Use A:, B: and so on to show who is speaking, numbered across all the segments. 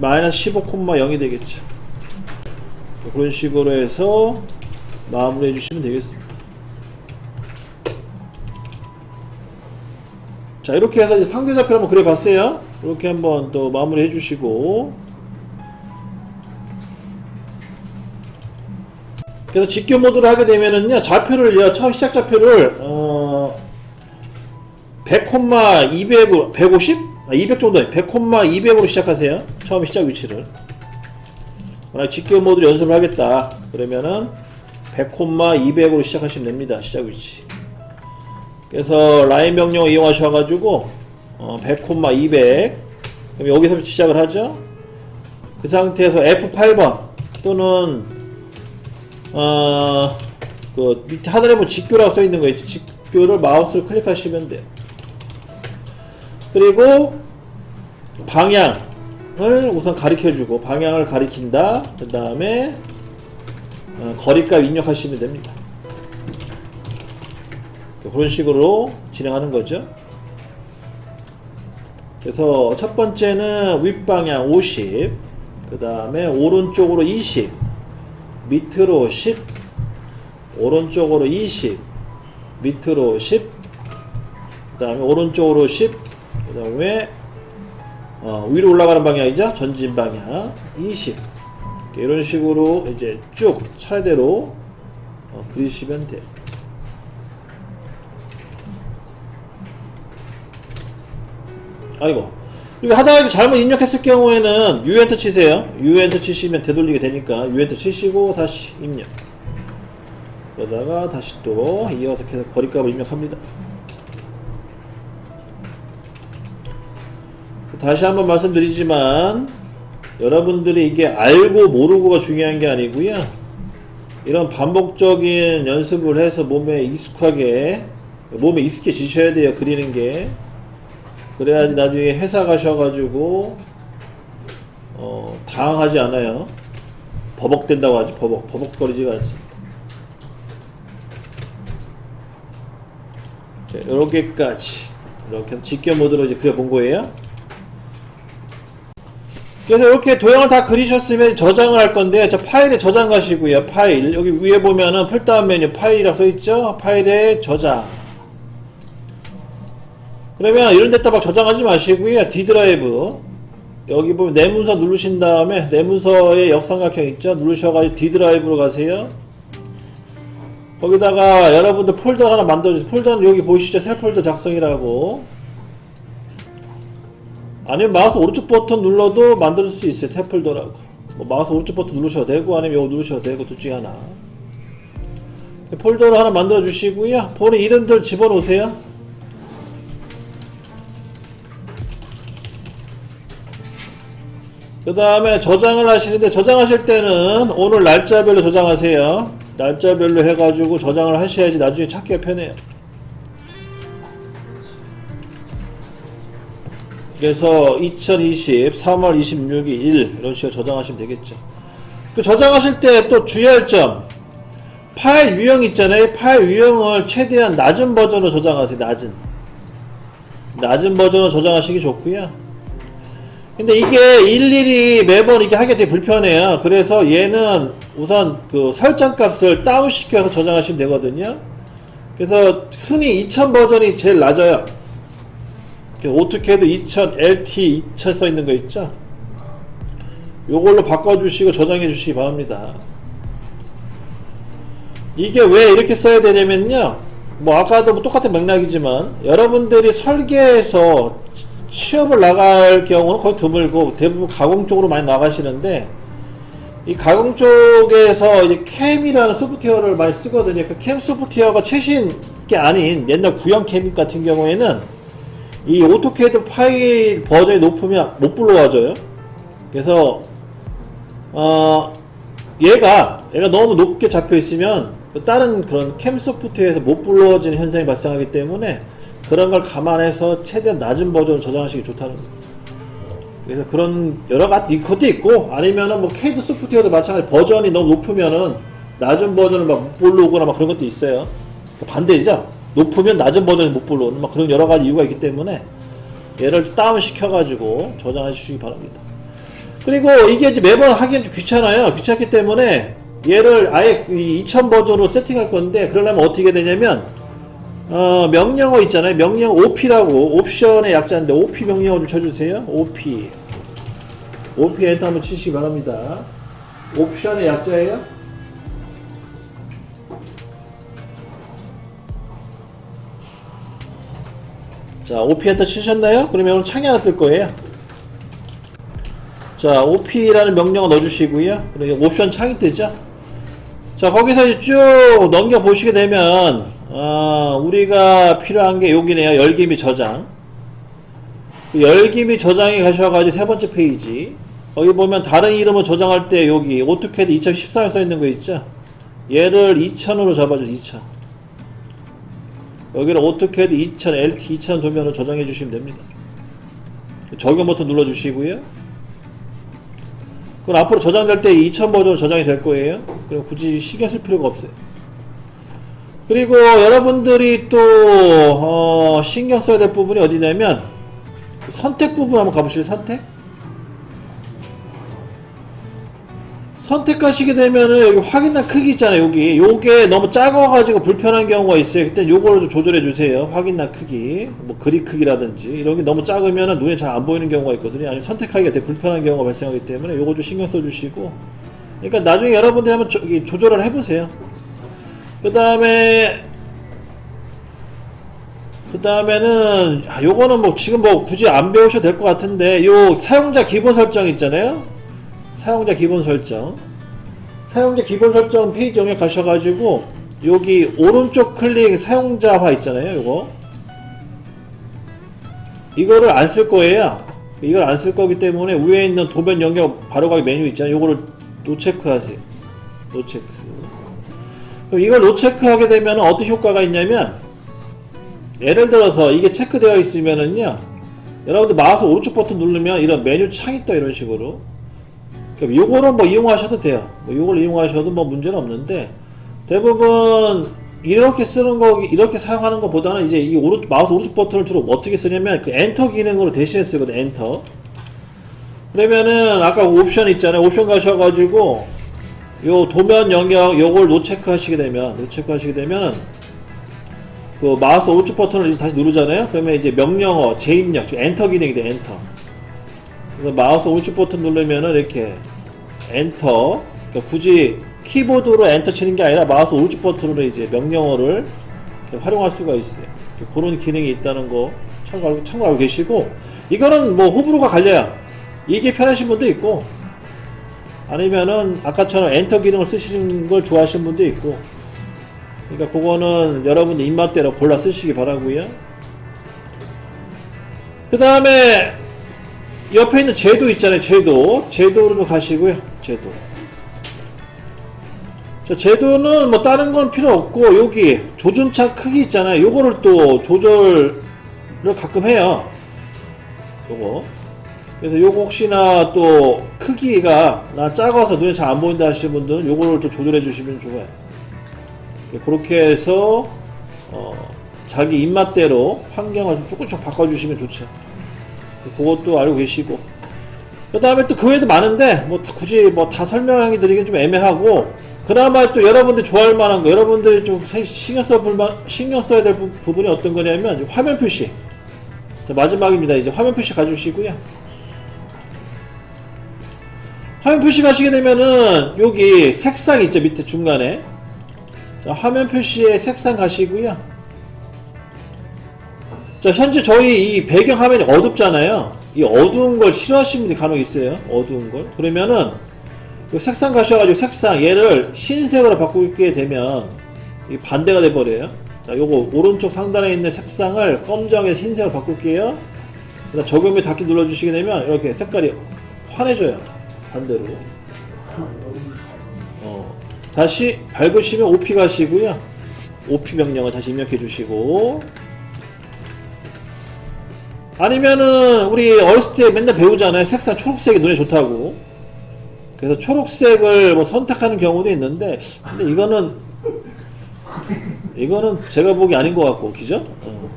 A: 마이너스 15,0이 되겠죠. 그런 식으로 해서 마무리 해 주시면 되겠습니다. 자 이렇게 해서 이제 상대좌표 한번 그려봤어요. 이렇게 한번 또 마무리 해주시고 그래서 직교 모드를 하게 되면은요 좌표를요 처음 시작 좌표를 어 100콤마 200으로 150? 아, 200 정도 100콤마 200으로 시작하세요 처음 시작 위치를. 만약 직교 모드를 연습을 하겠다. 그러면은 100콤마 200으로 시작하시면 됩니다. 시작 위치. 그래서 라인 명령을 이용하셔가지고 어, 100콤마 200 그럼 여기서부터 시작을 하죠. 그 상태에서 F8번 또는 어, 그 밑에 하단에 보면 직교라고 써 있는 거 있죠. 직교를 마우스를 클릭하시면 돼요. 그리고 방향 을 우선 가리켜주고 방향을 가리킨다. 그 다음에 어, 거리값 입력하시면 됩니다. 그런 식으로 진행하는 거죠. 그래서 첫 번째는 윗방향 50, 그 다음에 오른쪽으로 20, 밑으로 10 오른쪽으로 20 밑으로 10그 다음에 오른쪽으로 10그 다음에 어, 위로 올라가는 방향이죠 전진 방향 20 이런 식으로 이제 쭉 차례대로 어, 그리시면 돼요 아이고 이거 하다가 잘못 입력했을 경우에는 유엔터 치세요. 유엔터 치시면 되돌리게 되니까 유엔터 치시고 다시 입력. 그러다가 다시 또 이어서 계속 거리값을 입력합니다. 다시 한번 말씀드리지만 여러분들이 이게 알고 모르고가 중요한 게 아니고요. 이런 반복적인 연습을 해서 몸에 익숙하게 몸에 익숙해지셔야 돼요. 그리는 게. 그래야지 나중에 회사 가셔가지고 어, 당황하지 않아요. 버벅된다고 하지 버벅 버벅거리지가 않습니다. 자, 이렇게까지 이렇게 해서 직결 모드로 이제 그려본 거예요. 그래서 이렇게 도형을 다 그리셨으면 저장을 할 건데 저 파일에 저장 가시고요. 파일 여기 위에 보면은 풀다운 메뉴 파일이라고 써있죠. 파일에 저장. 그러면 이런 데다 막 저장하지 마시고요. D 드라이브 여기 보면 내 문서 누르신 다음에 내 문서의 역삼각형 있죠? 누르셔가지고 D 드라이브로 가세요. 거기다가 여러분들 폴더 하나 만들어주세요. 폴더는 여기 보이시죠? 새 폴더 작성이라고. 아니면 마우스 오른쪽 버튼 눌러도 만들 수 있어요. 탭 폴더라고. 뭐 마우스 오른쪽 버튼 누르셔도 되고 아니면 이거 누르셔도 되고 둘 중에 하나. 폴더를 하나 만들어 주시고요. 본인 이름들 집어넣으세요. 그 다음에 저장을 하시는데 저장하실 때는 오늘 날짜별로 저장하세요. 날짜별로 해가지고 저장을 하셔야지 나중에 찾기가 편해요. 그래서 2020 3월 26일 1 이런 식으로 저장하시면 되겠죠. 그 저장하실 때 또 주의할 점 파일 유형 있잖아요. 파일 유형을 최대한 낮은 버전으로 저장하세요. 낮은 낮은 버전으로 저장하시기 좋고요. 근데 이게 일일이 매번 이렇게 하기 되게 불편해요. 그래서 얘는 우선 그 설정 값을 다운시켜서 저장하시면 되거든요. 그래서 흔히 2000 버전이 제일 낮아요. 오토캐드 2000 LT 2000써 있는 거 있죠? 요걸로 바꿔주시고 저장해 주시기 바랍니다. 이게 왜 이렇게 써야 되냐면요. 뭐 아까도 뭐 똑같은 맥락이지만 여러분들이 설계에서 취업을 나갈 경우는 거의 드물고 대부분 가공 쪽으로 많이 나가시는데 이 가공 쪽에서 이제 캠이라는 소프트웨어를 많이 쓰거든요. 그 캠 소프트웨어가 최신 게 아닌 옛날 구형 캠 같은 경우에는 이 오토캐드 파일 버전이 높으면 못 불러와줘요. 그래서 어 얘가 얘가 너무 높게 잡혀 있으면 다른 그런 캠 소프트웨어에서 못 불러지는 현상이 발생하기 때문에 그런 걸 감안해서 최대한 낮은 버전을 저장하시기 좋다는 거예요. 그래서 그런 여러 가지 것도 있고 아니면은 뭐 캐드 소프트웨어도 마찬가지 버전이 너무 높으면은 낮은 버전을 막 못 불러오거나 막 그런 것도 있어요. 반대죠. 높으면 낮은 버전을 못 불러오는 막 그런 여러 가지 이유가 있기 때문에 얘를 다운 시켜가지고 저장해 주시기 바랍니다. 그리고 이게 이제 매번 하기엔 좀 귀찮아요. 귀찮기 때문에 얘를 아예 2000 버전으로 세팅할 건데 그러려면 어떻게 되냐면 어, 명령어 있잖아요. 명령 OP라고 옵션의 약자인데 OP 명령어 좀 쳐주세요. OP OP 엔터 한번 치시기 바랍니다. 옵션의 약자예요. 자, OP 엔터 치셨나요? 그러면 오늘 창이 하나 뜰 거예요. 자, OP라는 명령어 넣어주시고요. 그리고 옵션 창이 뜨죠. 자, 거기서 이제 쭉 넘겨 보시게 되면 어, 우리가 필요한 게 여기네요. 열기 및 저장. 그 열기 및 저장에 가셔가지고 세 번째 페이지. 거기 보면 다른 이름을 저장할 때 여기 오토캐드 2013에 써 있는 거 있죠. 얘를 2000으로 잡아주세요. 2000. 여기를 오토캐드 2000, LT 2000 도면으로 저장해 주시면 됩니다. 적용 버튼 눌러 주시고요. 그럼 앞으로 저장될 때 2000 버전으로 저장이 될 거예요. 그럼 굳이 신경 쓸 필요가 없어요. 그리고 여러분들이 또 어, 신경 써야 될 부분이 어디냐면 선택 부분 한번 가보실래요? 선택? 선택하시게 되면은 여기 확인한 크기 있잖아요. 여기 요게 너무 작아가지고 불편한 경우가 있어요. 그때 요거를 좀 조절해 주세요. 확인한 크기, 뭐 그립 크기라든지 이런 게 너무 작으면은 눈에 잘 안 보이는 경우가 있거든요. 아니면 선택하기가 되게 불편한 경우가 발생하기 때문에 요거 좀 신경 써 주시고. 그러니까 나중에 여러분들이 한번 조, 이 조절을 해 보세요. 그 다음에 그 다음에는 아, 요거는 뭐 지금 뭐 굳이 안 배우셔도 될 것 같은데 요 사용자 기본 설정 있잖아요. 사용자 기본 설정. 사용자 기본 설정 페이지 영역 가셔가지고 여기 오른쪽 클릭 사용자화 있잖아요. 요거 이거를 안 쓸 거예요. 이걸 안 쓸 거기 때문에 위에 있는 도면 영역 바로가기 메뉴 있잖아요. 요거를 노체크 하세요. 노체크. 그럼 이걸 노체크 하게 되면 어떤 효과가 있냐면 예를 들어서 이게 체크되어 있으면은요 여러분들 마우스 오른쪽 버튼 누르면 이런 메뉴 창이 떠 이런 식으로 그럼 요거를 뭐 이용하셔도 돼요 뭐 요걸 이용하셔도 뭐 문제는 없는데 대부분 이렇게 쓰는 거 이렇게 사용하는 것보다는 이제 이 오른 마우스 오른쪽 버튼을 주로 어떻게 쓰냐면 그 엔터 기능으로 대신해 쓰거든 엔터 그러면은 아까 옵션 있잖아요 옵션 가셔가지고 요 도면 영역 요걸 노체크 하시게 되면 노체크 하시게 되면은 그 마우스 오른쪽 버튼을 이제 다시 누르잖아요. 그러면 이제 명령어 재입력, 즉 엔터 기능이 돼 엔터. 그래서 마우스 오른쪽 버튼 누르면은 이렇게 엔터. 그러니까 굳이 키보드로 엔터 치는 게 아니라 마우스 오른쪽 버튼으로 이제 명령어를 활용할 수가 있어요. 그런 기능이 있다는 거 참고하고, 참고하고 계시고 이거는 뭐 호불호가 갈려요. 이게 편하신 분도 있고 아니면은 아까처럼 엔터 기능을 쓰시는 걸 좋아하시는 분도 있고 그러니까 그거는 여러분들 입맛대로 골라 쓰시기 바라고요. 그 다음에 옆에 있는 제도 있잖아요. 제도 제도로 가시고요. 제도. 자, 제도는 뭐 다른 건 필요 없고 여기 조준창 크기 있잖아요. 요거를 또 조절을 가끔 해요. 요거. 그래서 요거 혹시나 또 크기가 나 작아서 눈에 잘 안 보인다 하시는 분들은 요거를 또 조절해 주시면 좋아요. 그렇게 해서 어, 자기 입맛대로 환경을 좀 조금씩 바꿔주시면 좋죠. 그것도 알고 계시고. 그 다음에 또 그 외에도 많은데 뭐 다- 굳이 뭐 다 설명해 드리긴 좀 애매하고 그나마 또 여러분들 좋아할 만한 거 여러분들이 좀 세- 신경 써볼 만 신경 써야 될 부, 부분이 어떤 거냐면 화면 표시. 자, 마지막입니다. 이제 화면 표시 가주시고요. 화면 표시 가시게 되면은 여기 색상 있죠 밑에 중간에. 자, 화면 표시에 색상 가시고요. 자, 현재 저희 이 배경 화면이 어둡잖아요. 이 어두운 걸 싫어하시는 분이 간혹 있어요. 어두운 걸. 그러면은 이 색상 가셔가지고 색상 얘를 흰색으로 바꾸게 되면 이 반대가 돼 버려요. 자, 요거 오른쪽 상단에 있는 색상을 검정에서 흰색으로 바꿀게요. 그다음 적용에 닫기 눌러주시게 되면 이렇게 색깔이 환해져요. 반대로. 어, 다시 밟으시면 OP 가시고요. OP 명령을 다시 입력해 주시고 아니면은 우리 어렸을 때 맨날 배우잖아요. 색상 초록색이 눈에 좋다고. 그래서 초록색을 뭐 선택하는 경우도 있는데 근데 이거는 이거는 제가 보기 아닌 것 같고 그죠? 어.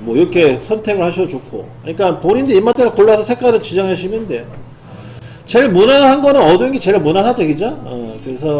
A: 뭐 이렇게 선택을 하셔도 좋고 그러니까 본인도 입맛대로 골라서 색깔을 지정하시면 돼요 제일 무난한 거는 어두운 게 제일 무난하죠 그죠 어, 그래서